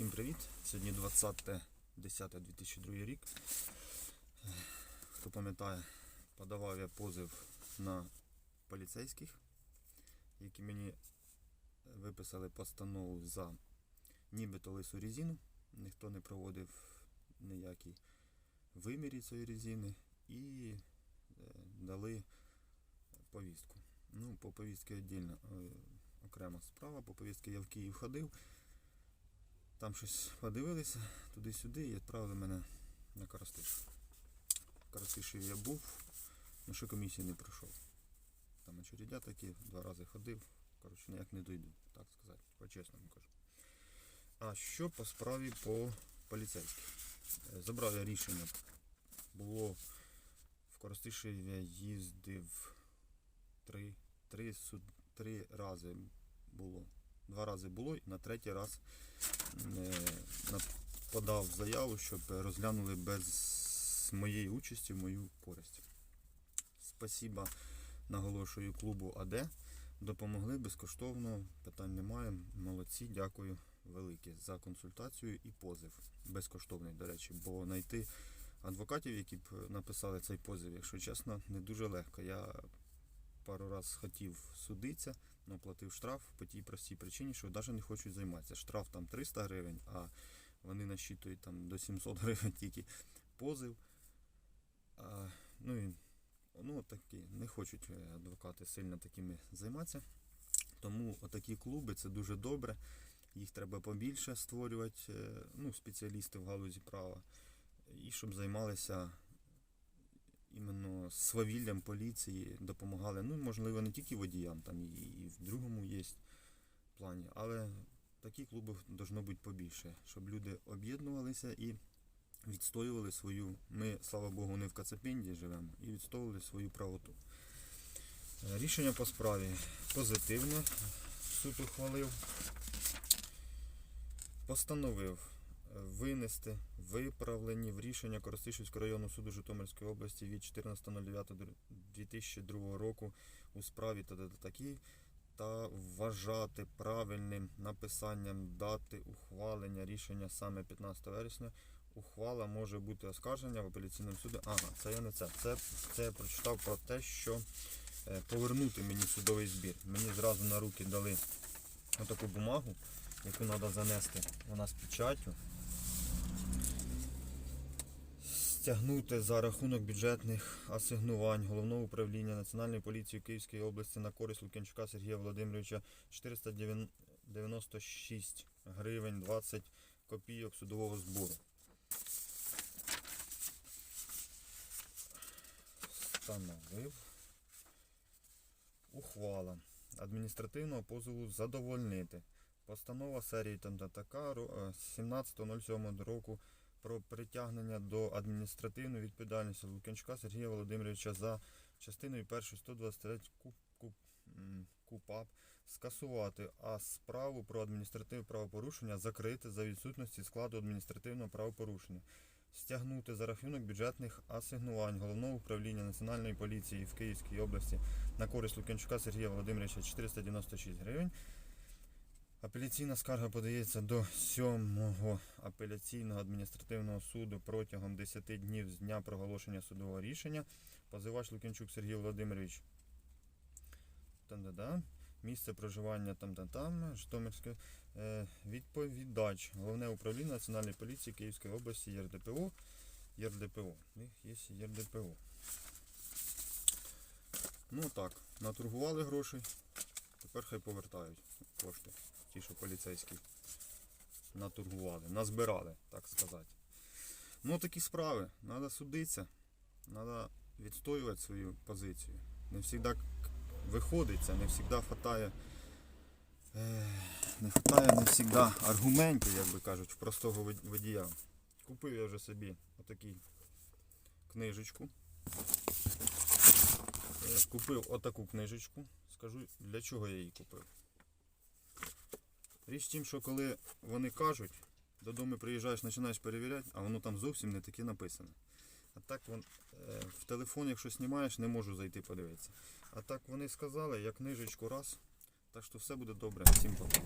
Всім привіт! Сьогодні 20.10.2002 рік. Хто пам'ятає, подавав я позив на поліцейських, які мені виписали постанову за нібито лису резину. Ніхто не проводив ніякі вимірі цієї резини і е, дали повістку. Ну, по повістці е, окрема справа. По повістці я в Київ ходив. Там щось подивилися туди-сюди і відправили мене на Коростиш. В я був, але ще комісії не пройшов. Там очередя такі, два рази ходив, коротше, ніяк не дойду, так сказати, по-чесному кажу. А що по справі по поліцейських? Е, Забрав я рішення. Було в Коростиші я їздив три, три, три рази було. Два рази було і на третій раз е, подав заяву, щоб розглянули без моєї участі мою користь. Спасіба, наголошую клубу АД. Допомогли безкоштовно, питань немає. Молодці, дякую велике за консультацію і позив. Безкоштовний, до речі, бо знайти адвокатів, які б написали цей позив, якщо чесно, не дуже легко. Я пару раз хотів судитися, але платив штраф по тій простій причині, що навіть не хочуть займатися. Штраф там 300 гривень, а вони насчитують там до 700 гривень тільки позив. А, ну і ну, такі, не хочуть е, адвокати сильно такими займатися. Тому отакі клуби це дуже добре. Їх треба побільше створювати, е, ну, спеціалісти в галузі права, і щоб займалися іменно з свавіллям поліції, допомагали. Ну, можливо, не тільки водіям, там і, в другому є плані, але такі клуби должно бути побільше, щоб люди об'єднувалися і відстоювали свою. Ми, слава Богу, не в Кацапінді живемо і відстоювали свою правоту. Е, Рішення по справі позитивне. Суд ухвалив. Постановив е, винести виправлені в рішення Коростишівського районного суду Житомирської області від 14.09.2002 року у справі та такі та вважати правильним написанням дати ухвалення рішення саме 15 вересня. Ухвала може бути оскарження в апеляційному суді. Ага, це я не це. Це, це я прочитав про те, що е, повернути мені судовий збір. Мені зразу на руки дали отаку бумагу, яку треба занести. Вона з печаттю. Стягнути за рахунок бюджетних асигнувань Головного управління Національної поліції Київської області на користь Лук'янчука Сергія Володимировича 496 гривень 20 копійок судового збору. Встановив. Ухвала адміністративного позову задовольнити. Постанова серії там та така ро- е, 17.07 року про притягнення до адміністративної відповідальності Лук'янчука Сергія Володимировича за частиною 1 123 КУП, КУП, КУПАП скасувати, а справу про адміністративне правопорушення закрити за відсутності складу адміністративного правопорушення. Стягнути за рахунок бюджетних асигнувань Головного управління Національної поліції в Київській області на користь Лук'янчука Сергія Володимировича 496 гривень. Апеляційна скарга подається до 7-го апеляційного адміністративного суду протягом 10 днів з дня проголошення судового рішення. Позивач Лук'янчук Сергій Володимирович. Там-да-да. Місце проживання там-там-там. Житомирське. Е, відповідач. Головне управління Національної поліції Київської області ЄРДПО. ЄРДПО. У них є ЄРДПО. Ну так, наторгували грошей. Тепер хай повертають кошти. Ті, що поліцейські наторгували, назбирали, так сказати. Ну такі справи. Треба судитися, треба відстоювати свою позицію. Не завжди виходить це, не завжди вистачає. Не вистачає не завжди аргументів, як би кажуть, в простого водія. Купив я вже собі отаку книжечку. Е, Купив отаку книжечку. Скажу, для чого я її купив. Річ в тім, що коли вони кажуть, додому приїжджаєш, починаєш перевіряти, а воно там зовсім не таке написане. А так вон, е, в телефон, якщо знімаєш, не можу зайти подивитися. А так вони сказали, я книжечку раз. Так що все буде добре. Всім пока.